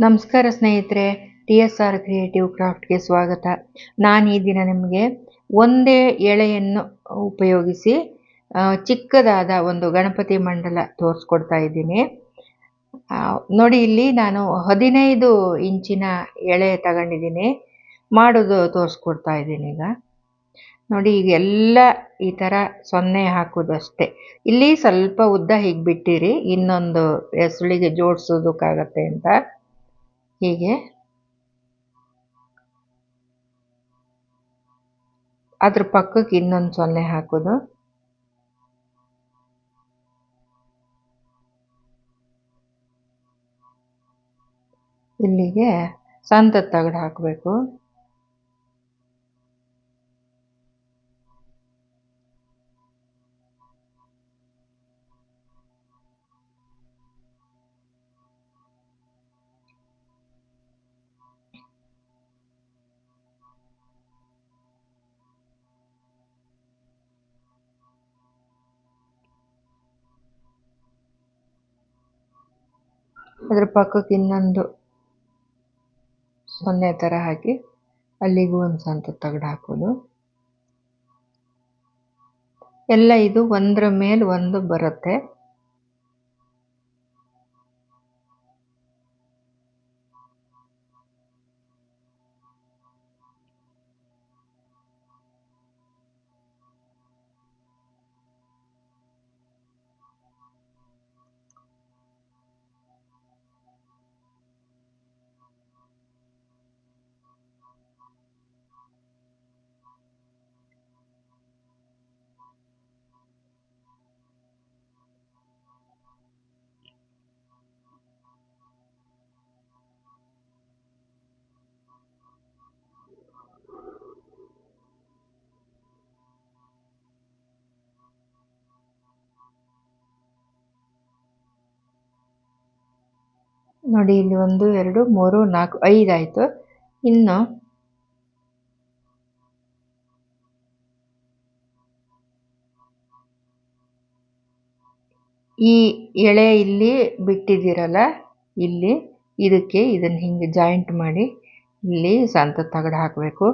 ನಮಸ್ಕಾರ ಸ್ನೇಹಿತರೆ T S R creative ಕ್ರಾಫ್ಟ್ಗೆ ಸ್ವಾಗತ. ನಾನು ಈ ದಿನ ನಿಮಗೆ ಒಂದೇ ಎಳೆಯನ್ನು ಉಪಯೋಗಿಸಿ ಚಿಕ್ಕದಾದ ಒಂದು ಗಣಪತಿ ಮಂಡಲ ತೋರಿಸ್ಕೊಡ್ತಾ ಇದ್ದೀನಿ. ನೋಡಿ ಇಲ್ಲಿ ನಾನು ಹದಿನೈದು ಇಂಚಿನ ಎಳೆ ತಗೊಂಡಿದ್ದೀನಿ. ಮಾಡೋದು ತೋರಿಸ್ಕೊಡ್ತಾ ಇದ್ದೀನಿ ಈಗ. ನೋಡಿ, ಈಗ ಎಲ್ಲ ಈ ಥರ ಸೊನ್ನೆ ಹಾಕೋದು ಇಲ್ಲಿ ಸ್ವಲ್ಪ ಉದ್ದ ಹೀಗೆ ಬಿಟ್ಟಿರಿ, ಇನ್ನೊಂದು ಹೆಸಳಿಗೆ ಜೋಡಿಸೋದಕ್ಕಾಗತ್ತೆ ಅಂತ. ಹೀಗೆ. ಅದ್ರ ಪಕ್ಕಕ್ಕೆ ಇನ್ನೊಂದು ಸೊನ್ನೆ ಹಾಕೋದು. ಇಲ್ಲಿಗೆ ಸಂತ ತಗಡು ಹಾಕಬೇಕು. ಅದ್ರ ಪಕ್ಕಕ್ಕೆ ಇನ್ನೊಂದು ಸೊನ್ನೆ ಥರ ಹಾಕಿ, ಅಲ್ಲಿಗೂ ಒಂದು ಸಂತ ತಗಡು ಹಾಕೋದು. ಎಲ್ಲ ಇದು ಒಂದರ ಮೇಲೆ ಒಂದು ಬರುತ್ತೆ. ನೋಡಿ, ಇಲ್ಲಿ ಒಂದು, ಎರಡು, ಮೂರು, ನಾಲ್ಕು, ಐದು ಆಯಿತು. ಇನ್ನು ಈ ಎಳೆ ಇಲ್ಲಿ ಬಿಟ್ಟಿದ್ದೀರಲ್ಲ, ಇಲ್ಲಿ, ಇದಕ್ಕೆ ಇದನ್ನು ಹಿಂಗೆ ಜಾಯಿಂಟ್ ಮಾಡಿ, ಇಲ್ಲಿ ಸಂತ ತಗಡು ಹಾಕಬೇಕು.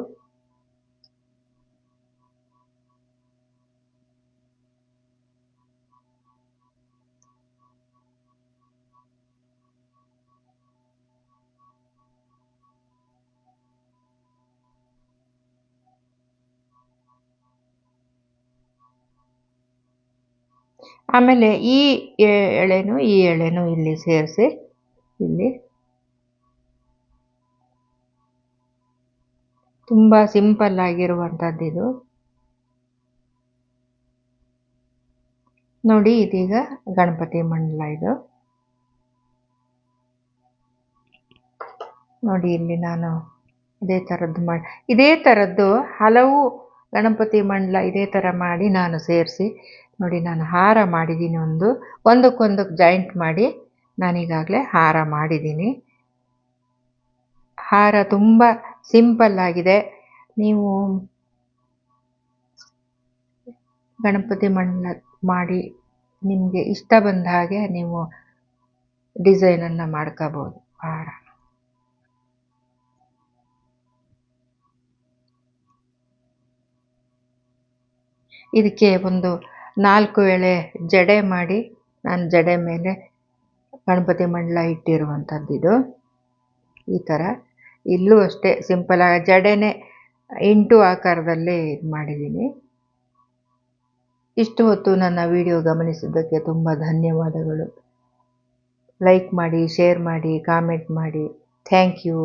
ಆಮೇಲೆ ಈ ಎಳೆನು ಈ ಎಳೆನು ಇಲ್ಲಿ ಸೇರಿಸಿ, ಇಲ್ಲಿ. ತುಂಬ ಸಿಂಪಲ್ ಆಗಿರುವಂಥದ್ದು ಇದು. ನೋಡಿ ಇದೀಗ ಗಣಪತಿ ಮಂಡಲ ಇದು. ನೋಡಿ ಇಲ್ಲಿ ನಾನು ಇದೇ ಥರದ್ದು ಮಾಡಿ, ಇದೇ ಥರದ್ದು ಹಲವು ಗಣಪತಿ ಮಂಡಲ ಇದೇ ಥರ ಮಾಡಿ ನಾನು ಸೇರಿಸಿ. ನೋಡಿ, ನಾನು ಹಾರ ಮಾಡಿದ್ದೀನಿ ಒಂದು ಒಂದಕ್ಕೊಂದಕ್ಕೆ ಜಾಯಿಂಟ್ ಮಾಡಿ ನಾನೀಗಾಗಲೇ ಹಾರ ಮಾಡಿದ್ದೀನಿ ಹಾರ ತುಂಬ ಸಿಂಪಲ್ ಆಗಿದೆ. ನೀವು ಗಣಪತಿ ಮಣ್ಣ ಮಾಡಿ ನಿಮಗೆ ಇಷ್ಟ ಬಂದ ಹಾಗೆ ನೀವು ಡಿಸೈನನ್ನು ಮಾಡ್ಕೋಬೋದು ಹಾರ. ಇದಕ್ಕೆ ಒಂದು ನಾಲ್ಕು ಎಳೆ ಜಡೆ ಮಾಡಿ ನಾನು ಜಡೆ ಮೇಲೆ ಗಣಪತಿ ಮಂಡಲ ಇಟ್ಟಿರುವಂಥದ್ದು ಇದು. ಈ ಥರ ಇಲ್ಲೂ ಅಷ್ಟೇ ಸಿಂಪಲ್ ಆಗಿ ಜಡೆನೇ ಇಂಟು ಆಕಾರದಲ್ಲಿ ಇದು ಮಾಡಿದ್ದೀನಿ. ಇಷ್ಟು ಹೊತ್ತು ನನ್ನ ವಿಡಿಯೋ ಗಮನಿಸಿದ್ದಕ್ಕೆ ತುಂಬ ಧನ್ಯವಾದಗಳು. ಲೈಕ್ ಮಾಡಿ, ಶೇರ್ ಮಾಡಿ, ಕಾಮೆಂಟ್ ಮಾಡಿ. Thank you.